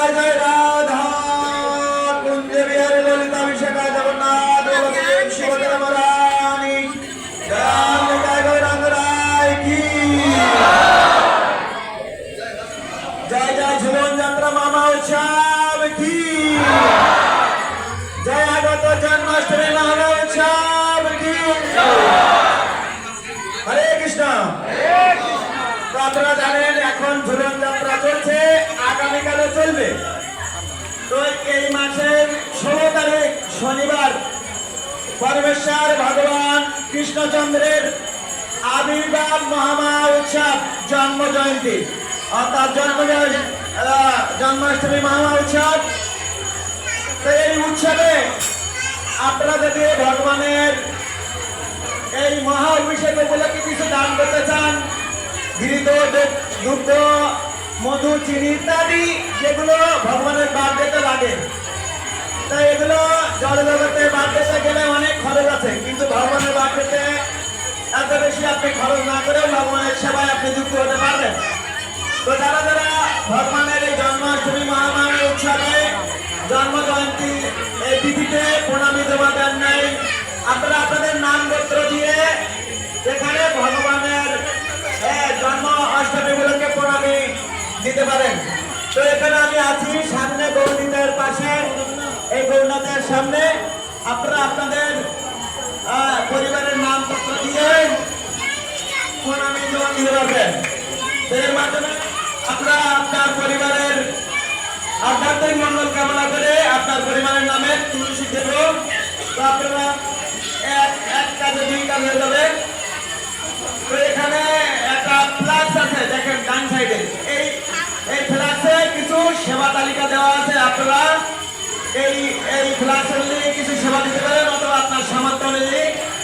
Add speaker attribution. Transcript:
Speaker 1: জয় জয় রাধা কুঞ্জে বিহারী ললিতা বিশাখা জগন্নাথ শিবরানী জয় জয় রাঙ্গরায় কি? জয় জয় জীবন মামা উৎসব জয় আগত জন্মাষ্টমী মহারা উৎসব হরে কৃষ্ণ। তো জানেন, এখন ঝুলন যাত্রা চলছে। আগামীকালে চলবে। তো এই মাসের ষোলো তারিখ শনিবার পরমেশ্বর ভগবান কৃষ্ণচন্দ্রের আবির্ভাব মহামা উৎসব জন্ম জয়ন্তী অর্থাৎ জন্ম জন্মাষ্টমী মহামা উৎসব। তো এই উৎসবে আপনারা যদি ভগবানের এই মহা অভিষেক উপলক্ষে কিছু দান করতে চান ঘৃত দুগ্ধ মধু চিনি ইত্যাদি, যেগুলো ভগবানের বার্থডেতে লাগে। তাই এগুলো জল জলজগতে বার্থডেতে গেলে অনেক খরচ আছে, কিন্তু ভগবানের বার্থডেতে এত বেশি আপনি খরচ না করেও ভগবানের সেবায় আপনি যুক্ত হতে পারবেন। তো যারা যারা ভগবানের এই জন্মাষ্টমী মহামারী উৎসবে জন্ম জয়ন্তী এই তিথিতে প্রণামী জমা দেন নাই আপনারা আপনাদের নাম গোত্র দিয়ে এখানে ভগবানের এখানে আমি আছি, সামনে গৌরীদের পাশে, এই সামনে। আপনারা আপনাদের পরিবারের নাম দিয়ে প্রণামী জমা দিতে এর মাধ্যমে আপনারা আপনার পরিবারের আধ্যাত্মিক মঙ্গল কামনা করে আপনার পরিবারের নামে তুলসী দেব। তো আপনারা এক এক কাজে দুই কাজ যাবে।